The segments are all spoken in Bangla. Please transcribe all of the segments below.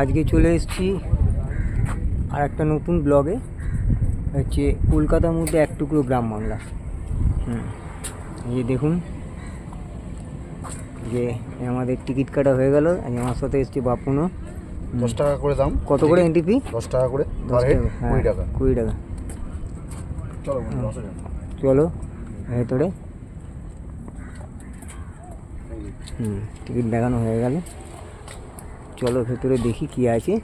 আজকে চলে এসেছি আর একটা নতুন ব্লগে। হচ্ছে কলকাতার মধ্যে এক টুকরো গ্রাম বাংলা। হুম এই দেখুন যে আমাদের টিকিট কাটা হয়ে গেল আজ আমার সাথে এসেছি বাপুনো দশ টাকা করে দাম। কত করে এন্ট্রি ফি দশ টাকা করে দশ টাকা হ্যাঁ কুড়ি টাকা। কুড়ি টাকা। চলো ভেতরে। হুম টিকিট দেখানো হয়ে গেল। চলো ভেতরে দেখি কি আছে।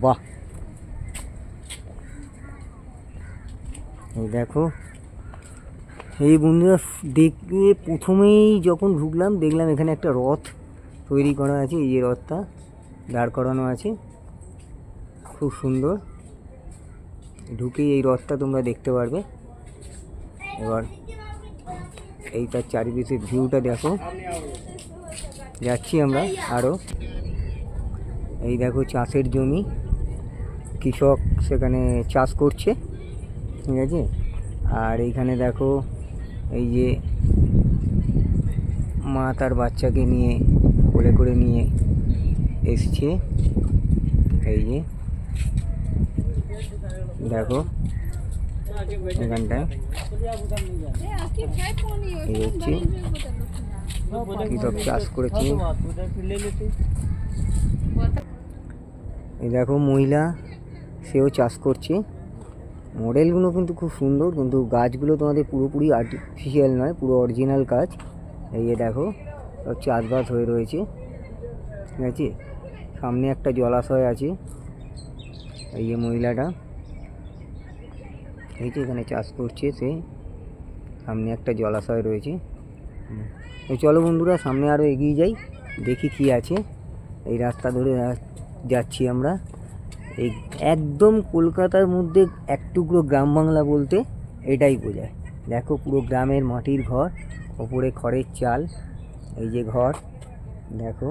বাহ। দেখো। এই বন্ধুরা দেখে প্রথমেই যখন ঢুকলাম, দেখলাম এখানে একটা রথ তৈরি করা আছে। এই যে রথটা দাঁড় করানো আছে। খুব সুন্দর। ঢুকেই এই রথটা তোমরা দেখতে পারবে। এবার এই তার চারিদিকের ভিউটা দেখো। যাচ্ছি আমরা আরও এই দেখো চাষের জমি। কৃষক সেখানে চাষ করছে, ঠিক আছে? আর এইখানে দেখো এই যে মা তার বাচ্চাকে নিয়ে কোলে করে নিয়ে এসছে। এই যে দেখো এখানটায়। এই হচ্ছে চাষ করেছে? এই দেখো মহিলা, সেও চাষ করছে। মডেলগুলো কিন্তু খুব সুন্দর, কিন্তু গাছগুলো তোমাদের পুরোপুরি আর্টিফিশিয়াল নয়, পুরো অরিজিনাল গাছ। এই দেখো চাষবাস হয়ে রয়েছে। ঠিক আছে? সামনে একটা জলাশয় আছে। এই যে মহিলাটা। এই যে এখানে চাষ করছে সে। সামনে একটা জলাশয় রয়েছে। তো চলো বন্ধুরা, সামনে আরও এগিয়ে যাই, দেখি কি আছে। এই রাস্তা ধরে যাচ্ছি আমরা। এই একদম কলকাতার মধ্যে এক টুকরো গ্রাম বাংলা বলতে এটাই বোঝায়। দেখো পুরো গ্রামের মাটির ঘর, ওপরে খড়ের চাল, এই যে ঘর, দেখো।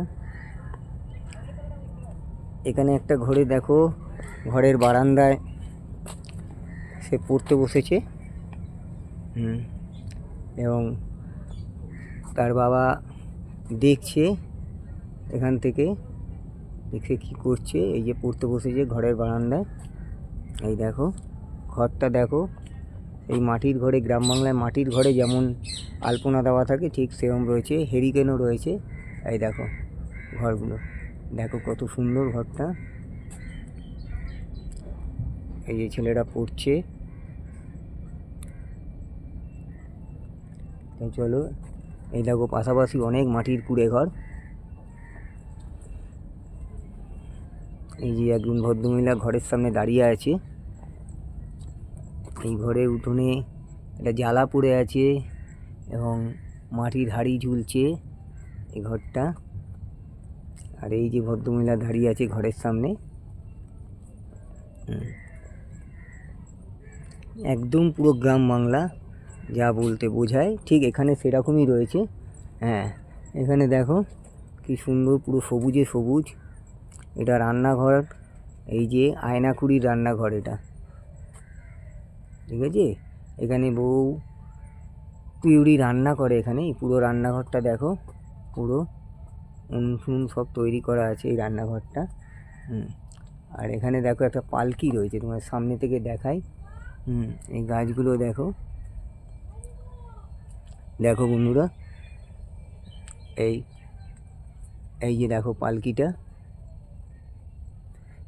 এখানে একটা ঘরে দেখো, ঘরের বারান্দায় সে পড়তে বসেছে। হুম, এবং তার বাবা দেখছে এখান থেকে দেখে কি করছে, এই যে পড়তে বসেছে ঘরের বারান্দায়। এই দেখো, ঘরটা দেখো, এই মাটির ঘরে, গ্রাম বাংলায় মাটির ঘরে যেমন আলপনা দেওয়া থাকে, ঠিক সেরকম রয়েছে হেরিকেনও রয়েছে। এই দেখো ঘরগুলো, দেখো কত সুন্দর ঘরটা। এই যে ছেলেরা পড়ছে। তাই চলো এই দেখো পাশাপাশি অনেক মাটির কুড়ে ঘর এই যে একজন ভদ্রমহিলা ঘরের সামনে দাঁড়িয়ে আছে। এই ঘরের উঠোনে একটা জ্বালা পড়ে আছে এবং মাটির হাড়ি ঝুলছে এই ঘরটা। আর এই যে ভদ্রমহিলা দাঁড়িয়ে আছে ঘরের সামনে। একদম পুরো গ্রাম বাংলা। যা বলতে বোঝায়, ঠিক এখানে সেরকমই রয়েছে। হ্যাঁ এখানে দেখো কি সুন্দর পুরো সবুজে সবুজ। এটা রান্নাঘর, এই যে আয়নাকুড়ির রান্নাঘর এটা। ঠিক আছে? এখানে বউ পিউরি রান্না করে এখানে পুরো রান্নাঘরটা দেখো, পুরো উনুন সব তৈরি করা আছে এই রান্নাঘরটা। হুম, আর এখানে দেখো একটা পালকি রয়েছে, তোমার সামনে থেকে দেখাই। হুম, এই গাছগুলো দেখো। দেখো বন্ধুরা, এই এই যে দেখো পালকিটা,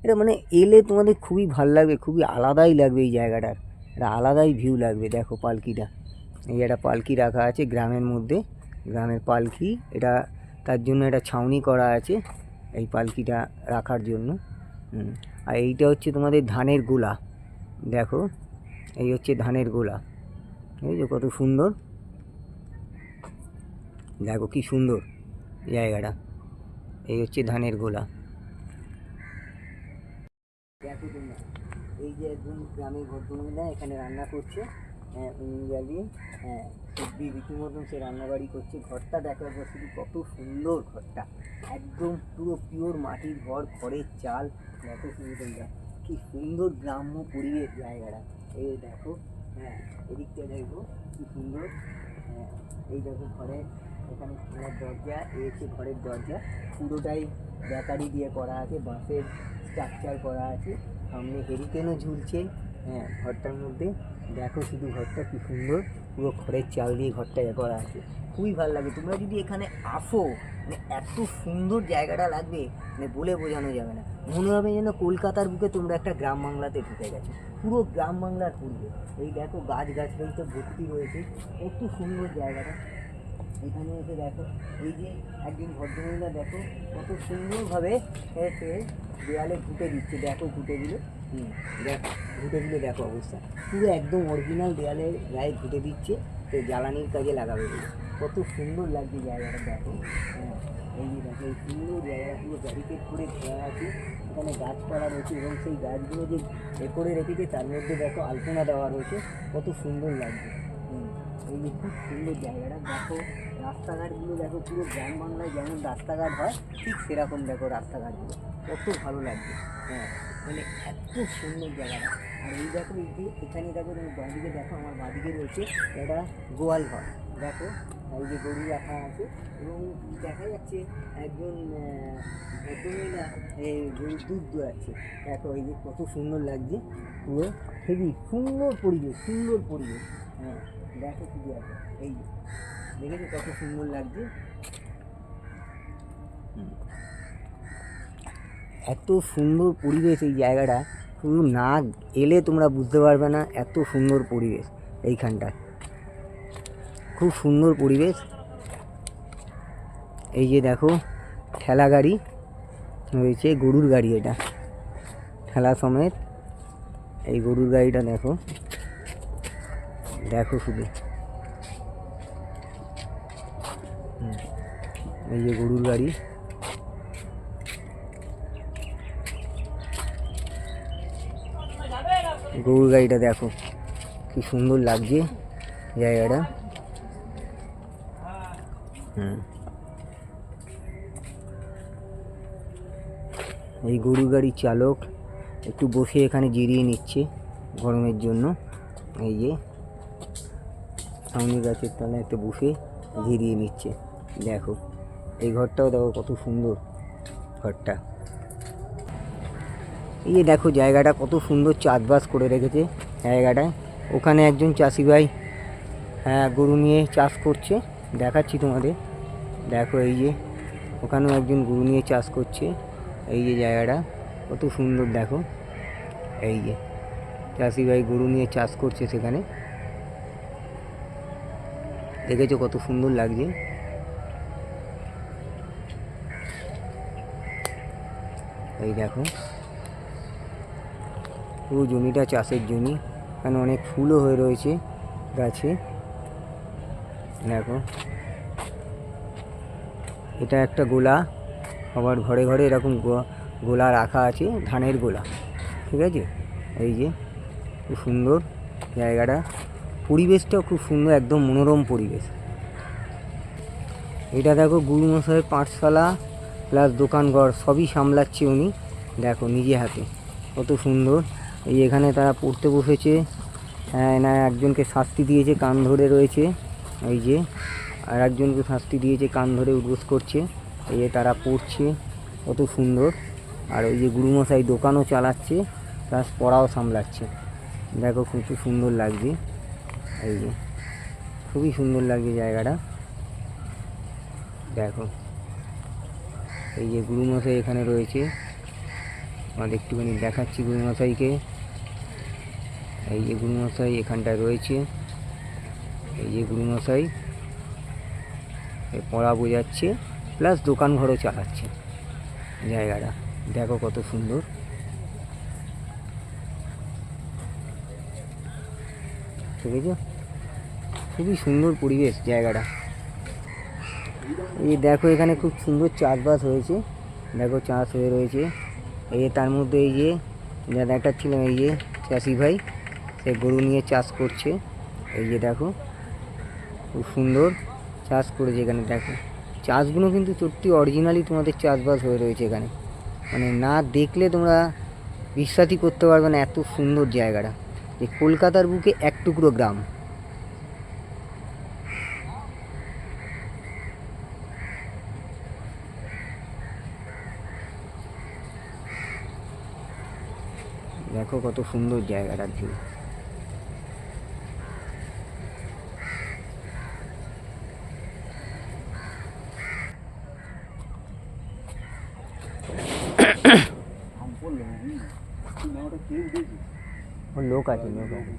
এটা মানে এলে তোমাদের খুবই ভালো লাগবে, খুবই আলাদাই লাগবে এই জায়গাটার একটা আলাদাই ভিউ লাগবে, দেখো পালকিটা। এই একটা পালকি রাখা আছে গ্রামের মধ্যে, গ্রামের পালকি, এটা তার জন্য এটা ছাউনি করা আছে এই পালকিটা রাখার জন্য। আর এইটা হচ্ছে তোমাদের ধানের গোলা, দেখো, এই হচ্ছে ধানের গোলা যে কত সুন্দর। দেখো কি সুন্দর জায়গাটা। এই হচ্ছে ধানের গোলা। এই যে একজন গ্রামের ভদ্রমহিলা এখানে রান্না করছে হ্যাঁ উনুন জ্বালিয়ে হ্যাঁ সবজি রীতিমতন সে রান্নাবাড়ি করছে। ঘরটা দেখার পর শুধু কত সুন্দর ঘরটা। একদম পুরো পিওর মাটির ঘর, ঘরের চাল। দেখো তোমরা, কি সুন্দর গ্রাম্য পরিবেশ জায়গাটা। এই দেখো হ্যাঁ এদিকটা দেখো, কি সুন্দর হ্যাঁ এই দেখো ঘরে এখানে খোলার দরজা এ হচ্ছে ঘরের দরজা পুরোটাই ব্যাটারি দিয়ে করা আছে, বাঁশের স্ট্রাকচার করা আছে। সামনে হেরিকেনও ঝুলছে। হ্যাঁ ঘরটার মধ্যে। দেখো শুধু ঘরটা কি সুন্দর। পুরো খড়ের চাল দিয়ে ঘরটা এ করা আছে। খুবই ভালো লাগে। তোমরা যদি এখানে আসো মানে এত সুন্দর জায়গাটা লাগবে মানে বলে বোঝানো যাবে না। মনে হবে যেন কলকাতার বুকে তোমরা একটা গ্রাম বাংলাতে ঢুকে গেছো। পুরো গ্রাম বাংলার পূর্বে। এই দেখো গাছ গাছগাছালি তো ভর্তি রয়েছে। কত সুন্দর জায়গাটা। এখানে এসে দেখো, এই যে একদিন ভদ্রমহিলা দেখো, কত সুন্দরভাবে এসে দেয়ালে ঘুটে দিচ্ছে। দেখো ঘুটে দিলে, হুম, দেখো, ঘুটে দিলে দেখো অবস্থা। পুরো একদম অরিজিনাল দেয়ালে গায়ে ঘুটে দিচ্ছে তো জ্বালানির কাজে লাগাবে। কত সুন্দর লাগছে জায়গাটা, দেখো। হ্যাঁ এই যে দেখো, এই সুন্দর জায়গাটা পুরো ব্যারিকেড করে ঘেরা আছে। এখানে গাছপালা রয়েছে এবং সেই গাছগুলো যে এ করে রেখেছে, তার মধ্যে দেখো আলপনা দেওয়া রয়েছে। কত সুন্দর লাগছে। এই খুব সুন্দর জায়গাটা। দেখো, রাস্তাঘাটগুলো দেখো, পুরো গ্রাম বাংলায় যেমন রাস্তাঘাট হয়, ঠিক সেরকম দেখো রাস্তাঘাটগুলো। কত ভালো লাগছে। হ্যাঁ মানে এত সুন্দর জায়গাটা। আর এই দেখো, এই যে এখানে দেখো, তুমি বাঁদিকে দেখো, আমার বাঁদিকে রয়েছে একটা গোয়াল ঘর। দেখো, এই যে গরু রাখা আছে এবং দেখা যাচ্ছে একজন এই গরুর দুধ দোয়াচ্ছে। দেখো, এই যে কত সুন্দর লাগছে। পুরো খুবই সুন্দর পরিবেশ সুন্দর পরিবেশ। হ্যাঁ। দেখো শুধু আছে। এই দেখেছ কত সুন্দর লাগছে? এত সুন্দর পরিবেশ এই জায়গাটা। শুধু না এলে তোমরা বুঝতে পারবে না এত সুন্দর পরিবেশ এইখানটা খুব সুন্দর পরিবেশ। এই যে দেখো, ঠেলা গাড়ি রয়েছে, গরুর গাড়ি এটা। ঠেলা সমেত এই গরুর গাড়িটা দেখো। দেখো শুধু। এই যে গরুর গাড়ি। গরুর গাড়িটা দেখো, কি সুন্দর লাগছে জায়গাটা। হুম। এই গরু গাড়ির চালক একটু বসে এখানে জিরিয়ে নিচ্ছে গরমের জন্য। এই যে। সামনে গাছের তলায় একটা বসে ঘিরিয়ে নিচ্ছে। দেখো, এই ঘরটাও দেখো কত সুন্দর ঘরটা। এই যে দেখো, জায়গাটা কত সুন্দর চাষবাস করে রেখেছে জায়গাটায় ওখানে একজন চাষি ভাই হ্যাঁ গরু নিয়ে চাষ করছে। দেখাচ্ছি তোমাদের। দেখো এই যে, ওখানেও একজন গরু নিয়ে চাষ করছে। এই যে জায়গাটা, কত সুন্দর দেখো। এই যে, চাষি ভাই গরু নিয়ে চাষ করছে সেখানে। দেখেছ কত সুন্দর লাগছে? এই দেখো। পুরো জমিটা চাষের জমি। এখানে অনেক ফুলও হয়ে রয়েছে গাছে। দেখো। এটা একটা গোলা। আবার ঘরে ঘরে এরকম গোলা রাখা আছে, ধানের গোলা। ঠিক আছে? এই যে, খুব সুন্দর জায়গাটা। পরিবেশটাও খুব সুন্দর, একদম মনোরম পরিবেশ। এটা দেখো গুরুমশাইয়ের পাঠশালা প্লাস দোকানঘর সবই সামলাচ্ছে উনি। দেখো নিজে হাতে, কত সুন্দর। এই এখানে তারা পড়তে বসেছে। হ্যাঁ না একজনকে শাস্তি দিয়েছে, কান ধরে রয়েছে। এই যে, আর একজনকে শাস্তি দিয়েছে, কান ধরে উদ্বোস করছে। এই যে তারা পড়ছে, কত সুন্দর। আর ওই যে গুরুমশাই দোকানও চালাচ্ছে প্লাস পড়াও সামলাচ্ছে। দেখো খুব সুন্দর লাগছে। এই যে, খুবই সুন্দর লাগছে জায়গাটা। দেখো, এই যে গুরুমশাই এখানে রয়েছে। আমাদের একটুখানি দেখাচ্ছি গুরুমশাইকে। এই যে গুরুমশাই এখানটায় রয়েছে। এই যে গুরুমশাই পড়া বোঝাচ্ছে, প্লাস দোকান ঘরও চালাচ্ছে। জায়গাটা, দেখো কত সুন্দর। আছে খুবই সুন্দর পরিবেশ জায়গাটা। এই দেখো, এখানে খুব সুন্দর চাষবাস হয়েছে। দেখো, চাষ হয়ে রয়েছে। এই তার মধ্যে এই যে যা দেখাচ্ছিলাম, এই যে চাষি ভাই, সে গরু নিয়ে চাষ করছে। এই যে দেখো, খুব সুন্দর চাষ করেছে এখানে, দেখো। চাষগুলো কিন্তু সত্যি অরিজিনালি তোমাদের চাষবাস হয়ে রয়েছে এখানে। মানে না দেখলে তোমরা বিশ্বাসই করতে পারবে না এত সুন্দর জায়গাটা। যে কলকাতার বুকে এক টুকরো গ্রাম। দেখো কত সুন্দর জায়গাটা ভিউ ওর লোক আছে লোক আছে।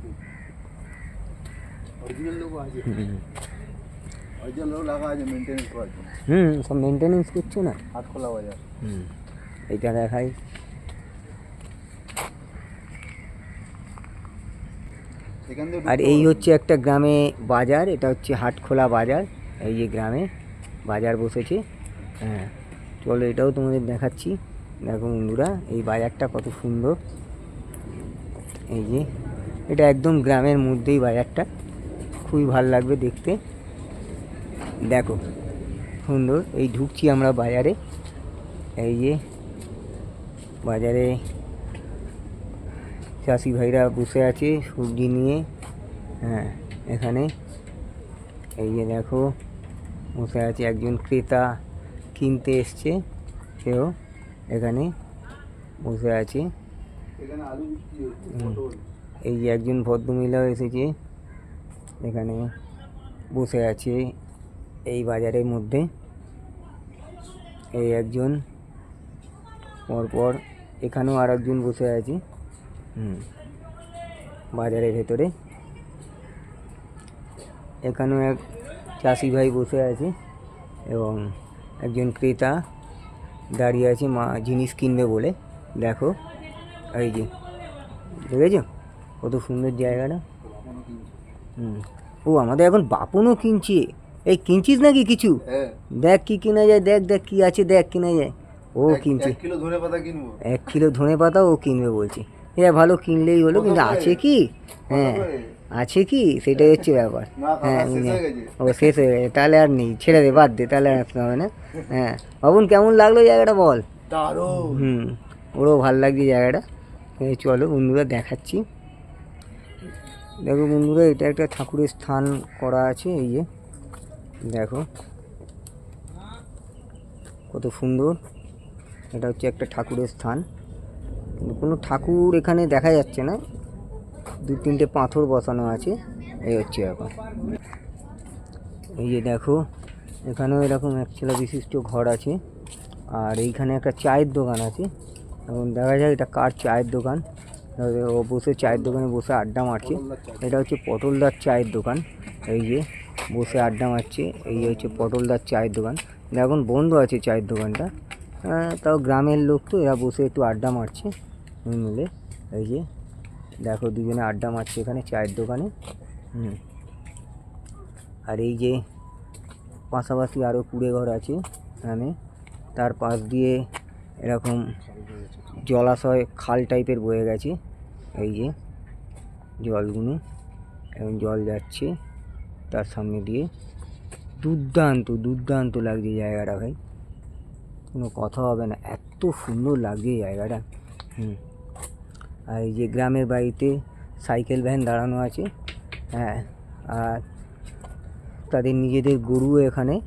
হুম। সব মেনটেনেন্স করছে না? হাটখোলা বাজার হুম এইটা দেখাই। আর এই হচ্ছে একটা গ্রামে বাজার এটা হচ্ছে হাটখোলা বাজার। এই যে গ্রামে বাজার বসেছে। হ্যাঁ চলো এটাও তোমাদের দেখাচ্ছি। দেখো বন্ধুরা এই বাজারটা কত সুন্দর। এই যে, এটা একদম গ্রামের মধ্যেই বাজারটা। খুবই ভালো লাগবে দেখতে। দেখো, সুন্দর, এই ঢুকছি আমরা বাজারে। এই যে, বাজারে চাষি ভাইরা বসে আছে সবজি নিয়ে। হ্যাঁ এখানে। এই যে দেখো, বসে আছে একজন ক্রেতা কিনতে এসছে। সেও এখানে বসে আছে। এখানে আলু বিক্রি হচ্ছে পটল। এই যে একজন ভদ্রমহিলাও এসেছে এখানে বসে আছে এই বাজারের মধ্যে। এই একজন পরপর এখানেও আর একজন বসে আছে হুম বাজারের ভেতরে। এখানেও এক চাষি ভাই বসে আছে এবং একজন ক্রেতা দাঁড়িয়ে আছে মা জিনিস কিনবে বলে। দেখো। এই যে দেখেছ? কত সুন্দর জায়গাটা? হুম। ও আমাদের এখন বাপনও কিনছে। এই কিনছিস নাকি কিছু? হ্যাঁ। দেখ কি কিনা যায় দেখ দেখ কি আছে দেখ কিনা যায়। ও কিনছে। এক কিলো ধনে পাতা ও কিনবে বলছে। হ্যাঁ ভালো কিনলেই হলো কিন্তু আছে কি? হ্যাঁ। আছে কি? সেটাই হচ্ছে ব্যাপার। হ্যাঁ ও শেষ হয়ে গেছে। তাহলে আর নেই ছেড়ে দে বাদ দে তাহলে আর আসতে হবে না। হ্যাঁ। বাবুন কেমন লাগল জায়গাটা বল? হুম। ওরও ভালো লাগছে জায়গাটা। চলো বন্ধুরা দেখাচ্ছি। দেখো বন্ধুরা, এটা একটা ঠাকুরের স্থান করা আছে, এই যে। দেখো, কত সুন্দর। এটা হচ্ছে একটা ঠাকুরের স্থান। কোনো ঠাকুর এখানে দেখা যাচ্ছে না। দু তিনটে পাথর বসানো আছে, এই হচ্ছে ব্যাপার। এই যে দেখো, এখানেও এরকম এক ছেলে বিশিষ্ট ঘর আছে। আর এইখানে একটা চায়ের দোকান আছে। এবং দেখা যায় এটা কার চায়ের দোকান? ও বসে চায়ের দোকানে বসে আড্ডা মারছে। এটা হচ্ছে পটলদার চায়ের দোকান। এই যে বসে আড্ডা মারছে। এই যে হচ্ছে পটলদার চায়ের দোকান। এখন বন্ধ আছে চায়ের দোকানটা। আহ, তাও গ্রামের লোক তো এরা বসে একটু আড্ডা মারছে। মিলে এই যে দেখো দুজনে আড্ডা মারছে এখানে চায়ের দোকানে। হুম। আর এই যে পাশাপাশি আরও কুড়ে ঘর আছে এখানে তার পাশ দিয়ে এরকম জলাশয়, খাল টাইপের বয়ে গেছে। এই যে জলগুলো এবং জল যাচ্ছে তার সামনে দিয়ে। দুর্দান্ত দুর্দান্ত লাগছে জায়গাটা ভাই। কোনো কথা হবে না, এত সুন্দর লাগছে জায়গাটা। হুম। আর এই যে গ্রামের বাড়িতে সাইকেল ভ্যান দাঁড়ানো আছে। হ্যাঁ আর তাদের নিজেদের গরু এখানে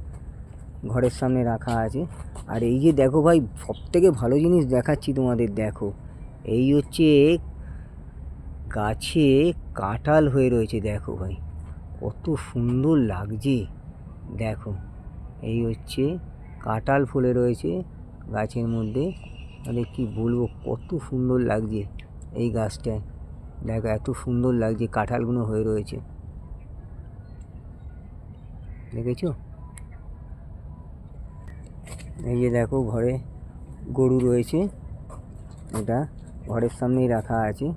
ঘরের সামনে রাখা আছে। আর এই যে দেখো ভাই সব থেকে ভালো জিনিস দেখাচ্ছি তোমাদের, দেখো। এই হচ্ছে গাছে কাঁঠাল হয়ে রয়েছে, দেখো ভাই। কত সুন্দর লাগছে। দেখো, এই হচ্ছে কাঁঠাল ফুলে রয়েছে গাছের মধ্যে। মানে কি বলব, কত সুন্দর লাগছে এই গাছটায়। দেখো, এত সুন্দর লাগছে কাঁঠালগুলো হয়ে রয়েছে। দেখেছ? এই যে দেখো ঘরে গরু রয়েছে। এটা ঘরের সামনেই রাখা আছে।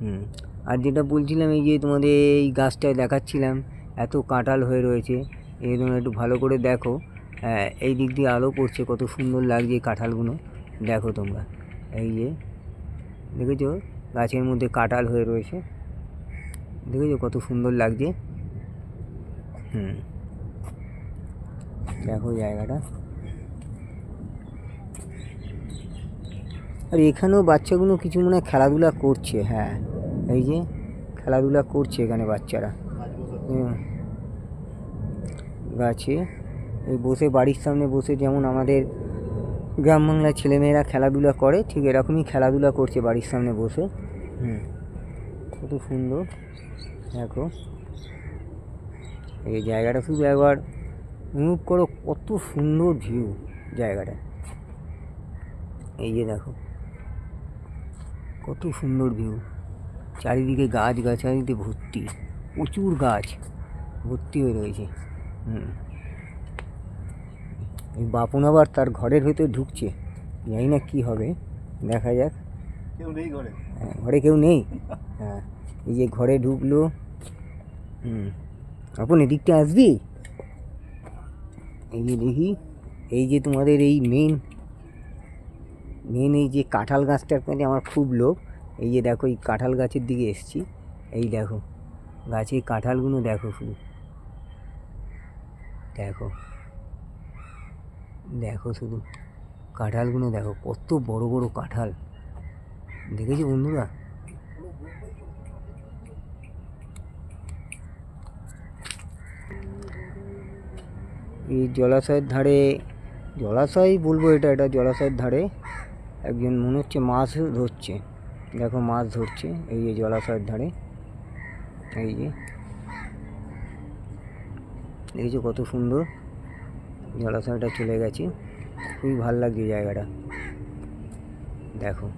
হুম। আর যেটা বলছিলাম এই যে তোমাদের এই গাছটায় দেখাচ্ছিলাম, এত কাঁটাল হয়ে রয়েছে। এই তোমরা একটু ভালো করে দেখো হ্যাঁ এই দিক দিয়ে আলো পড়ছে, কত সুন্দর লাগছে কাঁঠালগুলো। দেখো তোমরা, এই যে, দেখেছ? গাছের মধ্যে কাঁঠাল হয়ে রয়েছে। দেখেছ কত সুন্দর লাগছে? হুম। দেখো জায়গাটা। আর এখানেও বাচ্চাগুলো কিছু মনে হয় খেলাধুলা করছে হ্যাঁ। এই যে, খেলাধুলা করছে এখানে বাচ্চারা। গাছে, এই বসে, বাড়ির সামনে বসে যেমন আমাদের গ্রাম বাংলার ছেলেমেয়েরা খেলাধুলা করে, ঠিক এরকমই খেলাধুলা করছে বাড়ির সামনে বসে। হুম। কত সুন্দর, দেখো। এই জায়গাটা শুধু একবার অনুভব করো, কত সুন্দর ভিউ জায়গাটা। এই যে দেখো। কত সুন্দর ভিউ চারিদিকে গাছ গাছালিতে ভর্তি প্রচুর গাছ ভর্তি হয়ে রয়েছে। হুম। এই বাপন আবার তার ঘরের ভেতর ঢুকছে। জানি না কী হবে দেখা যাক। কেউ নেই ঘরে? হ্যাঁ, ঘরে কেউ নেই? হ্যাঁ এই যে ঘরে ঢুকলো। হুম। আপন এদিকটা আসবি? এই যে দেখি এই যে তোমাদের এই মেন মেন এই যে কাঁঠাল গাছটার প্রতি আমার খুব লোভ, এই যে দেখো, এই কাঁঠাল গাছের দিকে এসছি, এই দেখো গাছে কাঁঠালগুলো দেখো শুধু, দেখো দেখো শুধু, কাঁঠালগুলো দেখো, কত বড় বড় কাঁঠাল, দেখেছি বন্ধুরা? এই জলাশয়ের ধারে, জলাশয় বলব এটা এটা জলাশয়ের ধারে একজন মনে হচ্ছে মাছ ধরছে। দেখো মাছ ধরছে, এই যে জলাশয়ের ধারে। এই যে। দেখেছ কত সুন্দর জলাশয়টা চলে গেছে। খুবই ভালো লাগছে জায়গাটা। দেখো।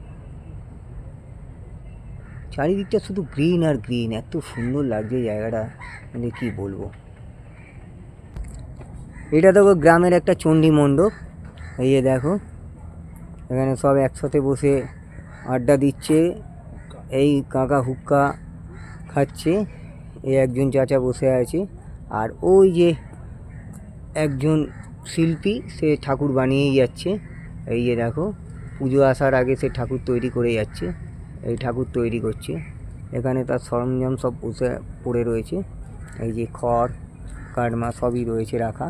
চারিদিকটা শুধু গ্রিন আর গ্রিন এত সুন্দর লাগছে জায়গাটা। মানে কি বলব? এটা দেখো গ্রামের একটা চণ্ডী মণ্ডপ। এই যে দেখো। এখানে সব একসাথে বসে আড্ডা দিচ্ছে। এই কাকা হুক্কা খাচ্ছে। এই একজন চাচা বসে আছে। আর ওই যে একজন শিল্পী, সে ঠাকুর বানিয়েই যাচ্ছে। এই যে দেখো, পুজো আসার আগে সে ঠাকুর তৈরি করে যাচ্ছে। এই ঠাকুর তৈরি করছে। এখানে তার সরঞ্জাম সব বসে, পড়ে রয়েছে। এই যে খড় কাঠমা সবই রয়েছে রাখা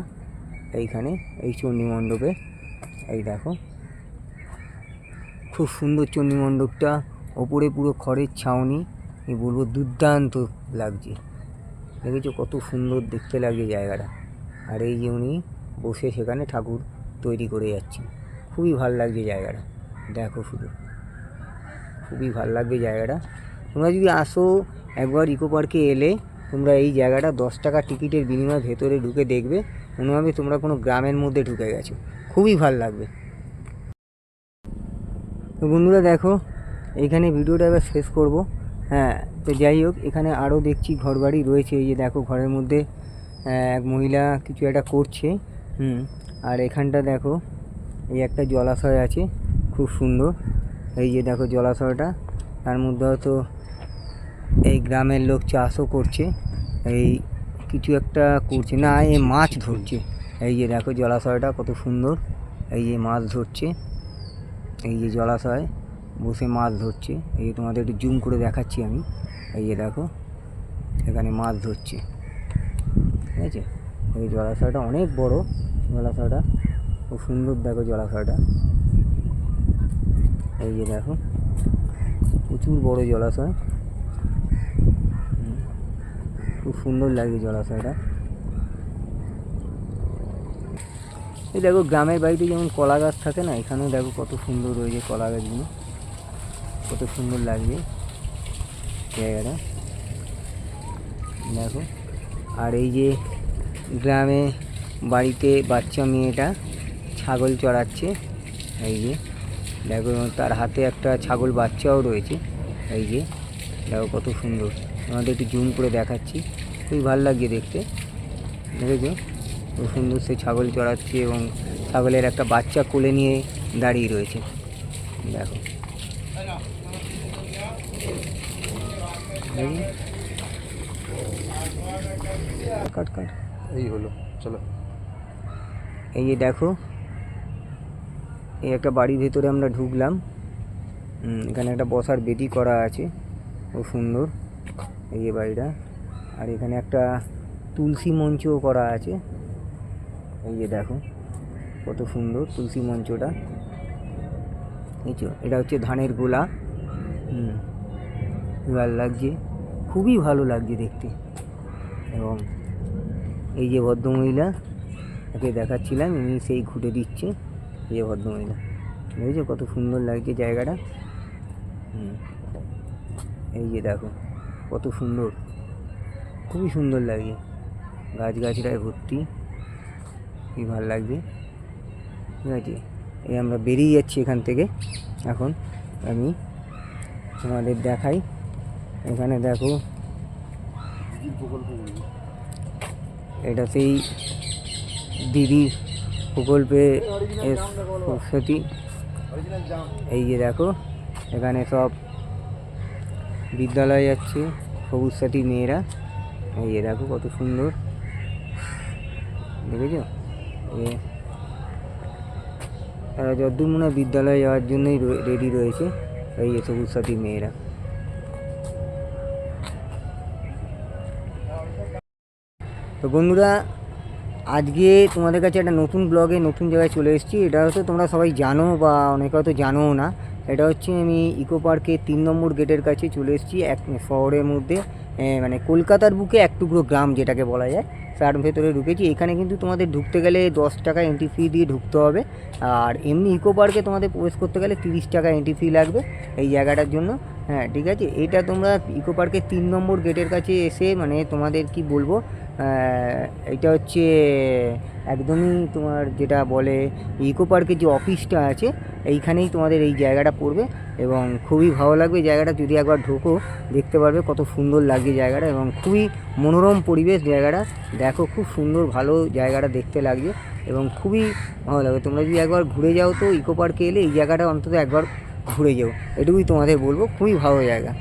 এইখানে, এই চণ্ডী মণ্ডপে এই দেখো খুব সুন্দর চণ্ডী মণ্ডপটা ওপরে পুরো খড়ের ছাউনি এই বলব দুর্দান্ত লাগছে। দেখেছ কত সুন্দর দেখতে লাগছে জায়গাটা। আর এই যে উনি বসে সেখানে ঠাকুর তৈরি করে যাচ্ছেন। খুবই ভালো লাগছে জায়গাটা। দেখো শুধু। খুবই ভালো লাগবে জায়গাটা। তোমরা যদি আসো একবার ইকো পার্কে এলে, তোমরা এই জায়গাটা দশ টাকা টিকিটের বিনিময়ে ভেতরে ঢুকে দেখবে। মনে হবে তোমরা কোনো গ্রামের মধ্যে ঢুকে গেছো। খুবই ভালো লাগবে। তো বন্ধুরা দেখো এইখানে ভিডিওটা এবার শেষ করব। হ্যাঁ তো যাই হোক, এখানে আরও দেখছি ঘরবাড়ি রয়েছে। এই যে দেখো, ঘরের মধ্যে এক মহিলা কিছু একটা করছে। হুম, আর এখানটা দেখো, এই একটা জলাশয় আছে, খুব সুন্দর। এই যে দেখো জলাশয়টা, তার মধ্যে হয়তো এই গ্রামের লোক চাষও করছে। এই কিছু একটা করছে। না এ মাছ ধরছে। এই যে দেখো জলাশয়টা কত সুন্দর। এই যে মাছ ধরছে। এই যে জলাশয়, বসে মাছ ধরছে। এই যে তোমাদের একটু জুম করে দেখাচ্ছি আমি। এই যে দেখো, এখানে মাছ ধরছে। ঠিক আছে? এই জলাশয়টা অনেক বড়। জলাশয়টা খুব সুন্দর দেখো জলাশয়টা। এই যে দেখো, প্রচুর বড় জলাশয়। খুব সুন্দর লাগে জলাশয়টা। এই দেখো গ্রামের বাড়িতে যেমন কলা গাছ থাকে না, এখানেও দেখো কত সুন্দর রয়েছে কলা গাছগুলো। কত সুন্দর লাগছে জায়গাটা। দেখো, আর এই যে গ্রামে বাড়িতে বাচ্চা মেয়েটা ছাগল চড়াচ্ছে, এই যে। দেখো তার হাতে একটা ছাগল বাচ্চাও রয়েছে, এই যে। দেখো কত সুন্দর। আমাদের একটু জুম করে দেখাচ্ছি, খুবই ভালো লাগছে দেখতে। দেখেছ? সুন্দর সে ছাগল চড়াচ্ছে এবং ছাগলের একটা বাচ্চা কোলে নিয়ে দাঁড়িয়ে রয়েছে। দেখো। কাট কাট। এই হলো চলো। এই যে দেখো এই একটা বাড়ির ভেতরে আমরা ঢুকলাম। এখানে একটা বসার বেদি করা আছে খুব সুন্দর। এই যে বাড়িটা। আর এখানে একটা তুলসী মঞ্চও করা আছে। এই যে দেখো, কত সুন্দর তুলসী মঞ্চটা। বুঝছ এটা হচ্ছে ধানের গোলা। হুম ভালো লাগছে, খুবই ভালো লাগছে দেখতে। এবং এই যে ভদ্রমহিলা তাকে দেখাচ্ছিলাম ইনি সেই ঘুটে দিচ্ছে, এই যে ভদ্রমহিলা। বুঝেছ কত সুন্দর লাগছে জায়গাটা? হুম, এই যে দেখো, কত সুন্দর, খুবই সুন্দর লাগে। গাছগাছড়ায় ভর্তি। কি ভালো লাগবে ঠিক আছে এই আমরা বেরিয়ে যাচ্ছি এখান থেকে। এখন আমি তোমাদের দেখাই। এখানে দেখো। এটা সেই দিদি প্রকল্পে সরস্বতী। এই যে দেখো, এখানে সব বিদ্যালয়ে যাচ্ছে সবুজ সাথী মেয়েরা। এই যে দেখো কত সুন্দর। দেখেছ? তারা যদ্দূর মনে বিদ্যালয়ে যাওয়ার জন্যই রেডি রয়েছে এই সবুজ সাথী মেয়েরা। তো বন্ধুরা, আজকে তোমাদের কাছে একটা নতুন ব্লগে নতুন জায়গায় চলে এসেছি। এটা হয়তো তোমরা সবাই জানো বা অনেকে হয়তো জানোও না। এটা হচ্ছে আমি ইকো পার্কের তিন নম্বর গেটের কাছে চলে এসেছি, এক শহরের মধ্যে। মানে কলকাতার বুকে এক টুকরো গ্রাম যেটাকে বলা যায়, তার ভেতরে ঢুকেছি। এখানে কিন্তু তোমাদের ঢুকতে গেলে দশ টাকা এন্ট্রি ফি দিয়ে ঢুকতে হবে। আর এমনি ইকো পার্কে তোমাদের প্রবেশ করতে গেলে তিরিশ টাকা এন্ট্রি ফি লাগবে এই জায়গাটার জন্য। হ্যাঁ ঠিক আছে? এটা তোমরা ইকো পার্কের তিন নম্বর গেটের কাছে এসে মানে তোমাদের কি বলব এটা হচ্ছে একদমই তোমার যেটা বলে ইকো পার্কের যে অফিসটা আছে, এইখানেই তোমাদের এই জায়গাটা পড়বে এবং খুবই ভালো লাগবে জায়গাটা। যদি একবার ঢোকো, দেখতে পারবে কত সুন্দর লাগছে জায়গাটা এবং খুবই মনোরম পরিবেশ জায়গাটা। দেখো, খুব সুন্দর, ভালো জায়গাটা দেখতে লাগছে এবং খুবই ভালো লাগবে। তোমরা যদি একবার ঘুরে যাও তো ইকো পার্কে এলে এই জায়গাটা অন্তত একবার ঘুরে যাও। এটুকুই তোমাদের বলব, খুবই ভালো জায়গা।